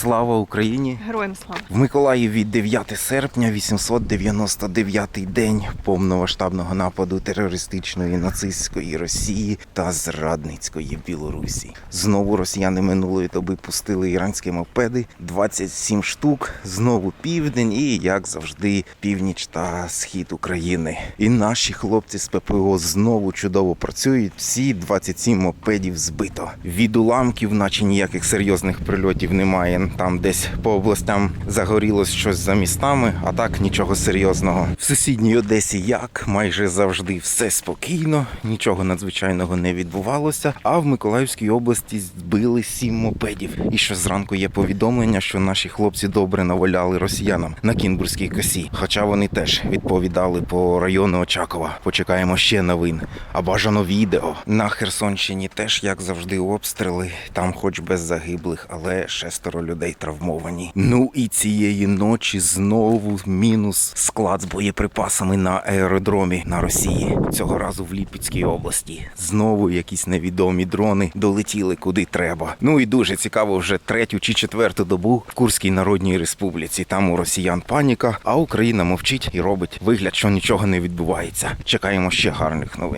Слава Україні! Героям слава. В Миколаєві 9 серпня, 899-й день повномасштабного нападу терористичної нацистської Росії та зрадницької Білорусі. Знову росіяни минулої доби пустили іранські мопеди, 27 штук, знову південь і, як завжди, північ та схід України. І наші хлопці з ППО знову чудово працюють. Всі 27 мопедів збито. Від уламків, наче ніяких серйозних прильотів немає. Там десь по областям загорілось щось за містами, а так нічого серйозного. В сусідній Одесі як майже завжди все спокійно, нічого надзвичайного не відбувалося. А в Миколаївській області збили сім мопедів. І що зранку є повідомлення, що наші хлопці добре наваляли росіянам на Кінбурзькій косі. Хоча вони теж відповідали по району Очакова. Почекаємо ще новин. А бажано відео. На Херсонщині теж, як завжди, обстріли. Там, хоч без загиблих, але шестеро людей травмовані. Ну і цієї ночі знову мінус склад з боєприпасами на аеродромі на Росії. Цього разу в Ліпецькій області. Знову якісь невідомі дрони долетіли куди треба. Ну і дуже цікаво, вже третю чи четверту добу в Курській Народній Республіці. Там у росіян паніка, а Україна мовчить і робить вигляд, що нічого не відбувається. Чекаємо ще гарних новин.